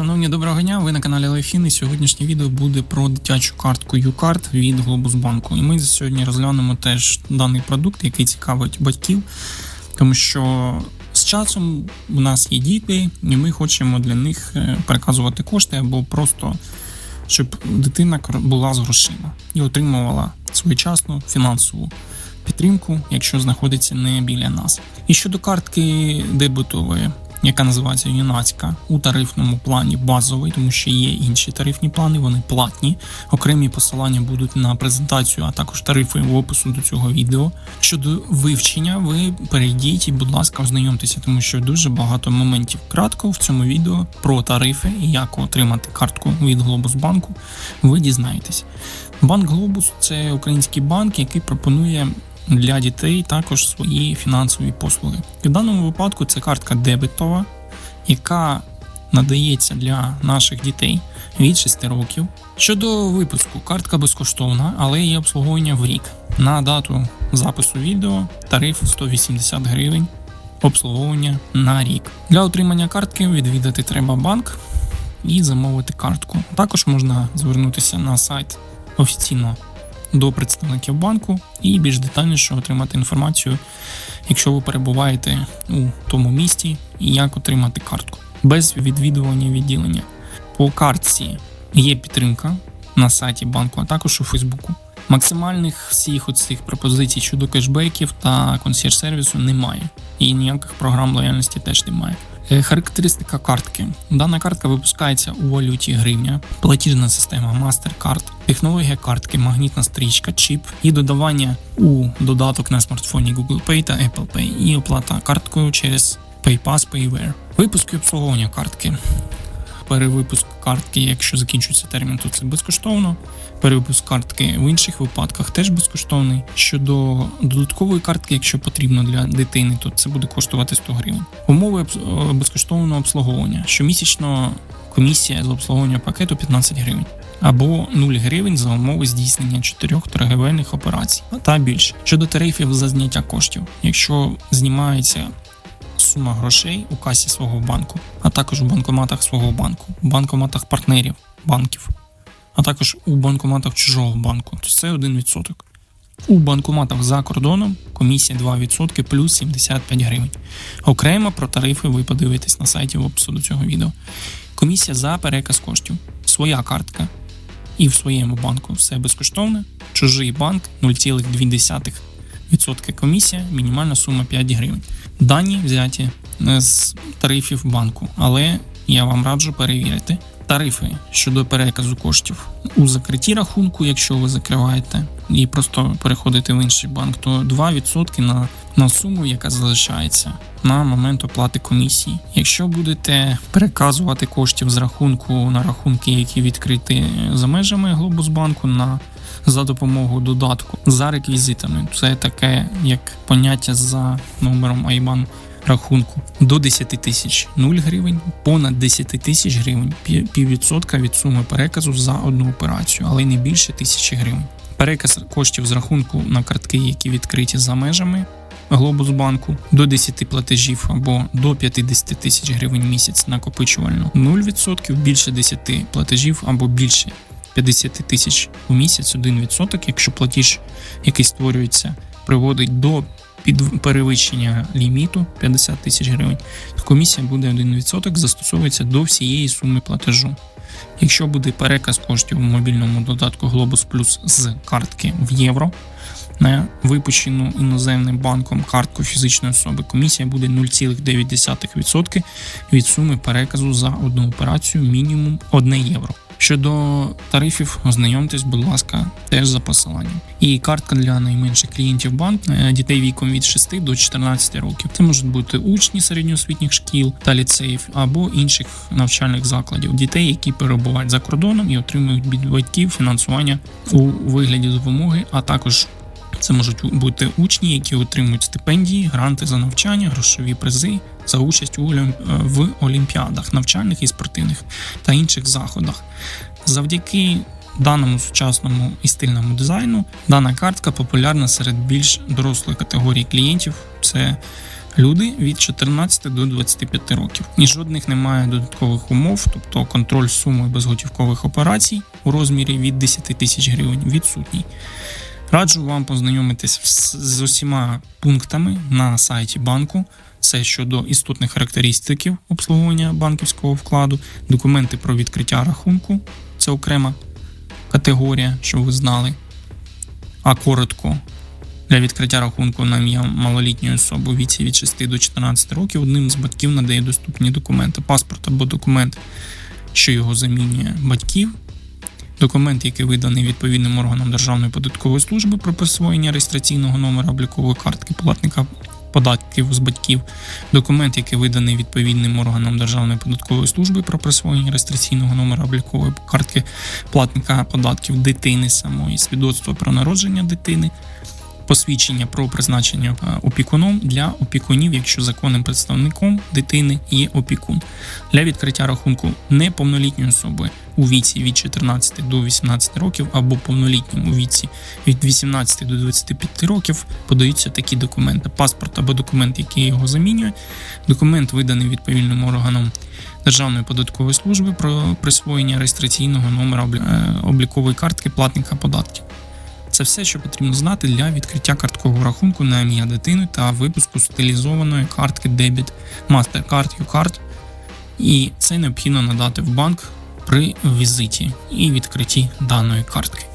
Шановні, доброго дня! Ви на каналі Лайфін і сьогоднішнє відео буде про дитячу картку UCard від Глобусбанку. І ми сьогодні розглянемо теж даний продукт, який цікавить батьків, тому що з часом у нас є діти, і ми хочемо для них е, переказувати кошти або просто щоб дитина була з грошима і отримувала своєчасну фінансову підтримку, якщо знаходиться не біля нас. І щодо картки дебетової, яка називається юнацька у тарифному плані базовий, тому що є інші тарифні плани, вони платні. Окремі посилання будуть на презентацію, а також тарифи в опису до цього відео. Щодо вивчення, ви перейдіть і, будь ласка, ознайомтеся, тому що дуже багато моментів кратко в цьому відео про тарифи і як отримати картку від Глобусбанку. Ви дізнаєтесь. Банк Глобус це український банк, який пропонує для дітей також свої фінансові послуги. І в даному випадку це картка дебетова, яка надається для наших дітей від 6 років. Щодо випуску, картка безкоштовна, але є обслуговування в рік. На дату запису відео тариф 180 гривень. Обслуговування на рік. Для отримання картки відвідати треба банк і замовити картку. Також можна звернутися на сайт офіційно до представників банку і більш детальніше отримати інформацію, якщо ви перебуваєте у тому місті, і як отримати картку без відвідування відділення. По картці є підтримка на сайті банку, а також у Фейсбуку. Максимальних всіх оцих пропозицій щодо кешбеків та консьєрж сервісу немає, і ніяких програм лояльності теж немає. Е, Характеристика картки. Дана картка випускається у валюті гривня, платіжна система MasterCard, технологія картки, магнітна стрічка, чіп і додавання у додаток на смартфоні Google Pay та Apple Pay і оплата карткою через PayPass Payware. Випуск і обслуговування картки. Перевипуск картки, якщо закінчується термін, то це безкоштовно. Перевипуск картки в інших випадках теж безкоштовний. Щодо додаткової картки, якщо потрібно для дитини, то це буде коштувати 100 гривень. Умови е, безкоштовного обслуговування. Щомісячно комісія за обслуговування пакету 15 гривень. Або 0 гривень за умови здійснення чотирьох торговельних операцій та більше. Щодо тарифів за зняття коштів, якщо знімається сума грошей у касі свого банку, а також у банкоматах свого банку, у банкоматах партнерів банків, а також у банкоматах чужого банку, то це 1%. У банкоматах за кордоном комісія 2% плюс 75 гривень. Окремо про тарифи ви подивитесь на сайті в опису до цього відео. Комісія за переказ коштів, своя картка і в своєму банку все безкоштовне. Чужий банк 0,2% комісія, мінімальна сума 5 гривень. Дані взяті е, з тарифів банку, але я вам раджу перевірити. Тарифи щодо переказу коштів у закритті рахунку, якщо ви закриваєте і просто переходите в інший банк, то 2% на, на суму, яка залишається на момент оплати комісії. Якщо будете переказувати коштів з рахунку на рахунки, які відкриті за межами Глобусбанку, на за допомогою додатку за реквізитами, це таке як поняття за номером IBAN рахунку до 10 тисяч 0 гривень, понад 10 тисяч гривень, піввідсотка від суми переказу за одну операцію, але не більше тисячі гривень. Переказ коштів з рахунку на картки, які відкриті за межами Глобусбанку до 10 платежів або до 50 тисяч гривень місяць накопичувально 0%, більше 10 платежів або більше 50 тисяч у місяць 1%, якщо платіж, який створюється, приводить до під перевищення ліміту 50 тисяч гривень, то комісія буде 1% застосовується до всієї суми платежу. Якщо буде переказ коштів у мобільному додатку Globus Plus з картки в євро на випущену іноземним банком картку фізичної особи, комісія буде 0,9% від суми переказу за одну операцію мінімум 1 євро. Щодо тарифів, ознайомтесь, будь ласка, теж за посиланням. І картка для найменших клієнтів банку е, дітей віком від 6 до 14 років. Це можуть бути учні середньоосвітніх шкіл та ліцеїв або інших навчальних закладів, дітей, які перебувають за кордоном і отримують від батьків фінансування у вигляді допомоги, а також це можуть бути учні, які отримують стипендії, гранти за навчання, грошові призи за участь е, в олімпіадах, навчальних і спортивних та інших заходах. Завдяки даному сучасному і стильному дизайну дана картка популярна серед більш дорослої категорії клієнтів. Це Люди від 14 до 25 років. І жодних немає додаткових умов, тобто контроль суми безготівкових операцій у розмірі від 10 тисяч гривень відсутній. Раджу вам познайомитись з, усіма пунктами на сайті банку. Це щодо істотних характеристиків обслуговування банківського вкладу, документи про відкриття рахунку, це окрема категорія, щоб ви знали. А коротко, для відкриття рахунку на ім'я малолітньої особи у віці від 6 до 14 років одним з батьків надає доступні документи, паспорт або документ, що його замінює батьків, документ, який виданий відповідним органом Державної податкової служби про присвоєння реєстраційного номера облікової картки платника податків з батьків, документ, який виданий відповідним органом Державної податкової служби про присвоєння реєстраційного номера облікової картки платника податків дитини самої, свідоцтво про народження дитини, посвідчення про призначення е, опікуном для опікунів, якщо законним представником дитини є опікун. Для відкриття рахунку неповнолітньої особи у віці від 14 до 18 років або повнолітнім у віці від 18 до 25 років подаються такі документи: паспорт або документ, який його замінює, документ виданий відповідним органом. Державної податкової служби про присвоєння реєстраційного номера е, облікової картки платника податків. Це все, що потрібно знати для відкриття карткового рахунку на ім'я дитини та випуску стилізованої картки Debit MasterCard UCard. І це необхідно надати в банк при візиті і відкритті даної картки.